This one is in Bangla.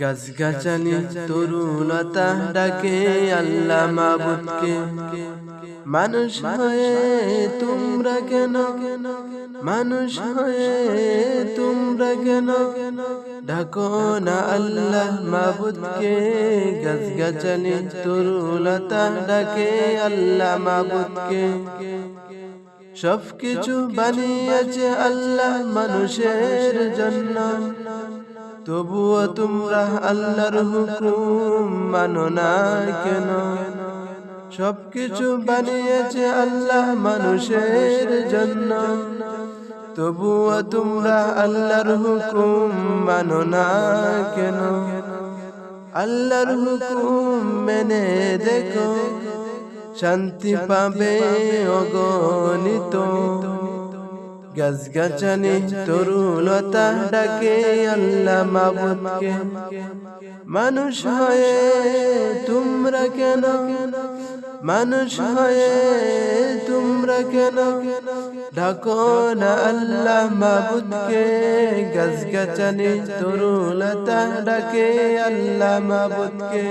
গাছ গাছানি তরুলতা ডাকে, আল্লাহ মাবুদকে। মানুষ হয়ে তোমরা কেন? মানুষ হয়ে তোমরা কেন? ডাকো না আল্লাহ মাবুদকে। গাছ গাছানি তরুলতা ডাকে, আল্লাহ মাবুদকে। সব কিছু বানিয়েছে আল্লাহ মানুষের জন্য। তবুও তোমরা আল্লাহর হুকুম মানো না কেন? সব কিছু বানিয়েছে আল্লাহ মানুষের জন্য। তবুও তোমরা আল্লাহর হুকুম মানো না কেন? আল্লাহর হুকুম মেনে দেখো, শান্তি পাবে অগণিত। গাছ গাছানি তরুলতা ডাকে আল্লাহ মাবুদকে। মানুষ হয়ে তোমরা কেন? মানুষ হয়ে তোমরা কেন? ডাকো না আল্লাহ মাবুদকে। গাছ গাছানি তরুলতা ডাকে আল্লাহ মাবুদকে।